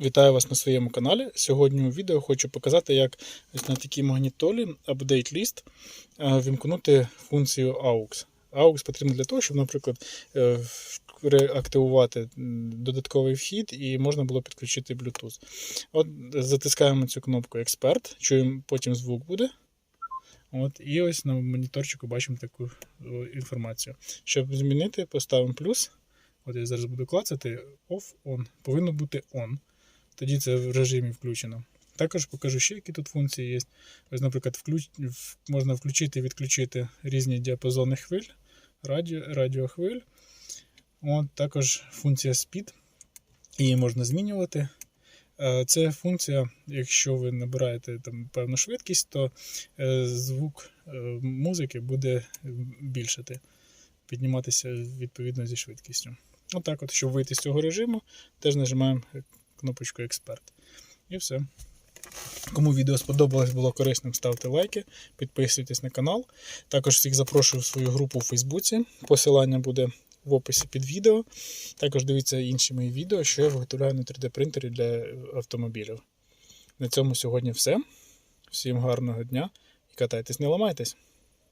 Вітаю вас на своєму каналі. Сьогодні у відео хочу показати, як на такій магнітолі Update List е, вімкнути функцію AUX. AUX потрібно для того, щоб, наприклад, е, реактивувати додатковий вхід і можна було підключити Bluetooth. От затискаємо цю кнопку Експерт, чуємо, потім звук буде. От, і ось на моніторчику бачимо таку інформацію. Щоб змінити, поставимо плюс. От я зараз буду клацати off on. Повинно бути on. Тоді це в режимі включено. Також покажу ще, які тут функції є. Ось, наприклад, включ... можна включити і відключити різні діапазони хвиль, радіо... радіохвиль. От, також функція Speed. Її можна змінювати. Е, Це функція, якщо ви набираєте там певну швидкість, то е, звук е, музики буде більшати, підніматися відповідно зі швидкістю. Отак, от, щоб вийти з цього режиму, теж нажимаємо кнопочку Експерт. І все. Кому відео сподобалось, було корисним, ставте лайки, підписуйтесь на канал. Також всіх запрошую в свою групу у Фейсбуці. Посилання буде в описі під відео. Також дивіться інші мої відео, що я виготовляю на 3D принтері для автомобілів. На цьому сьогодні все. Всім гарного дня і катайтесь, не ламайтесь!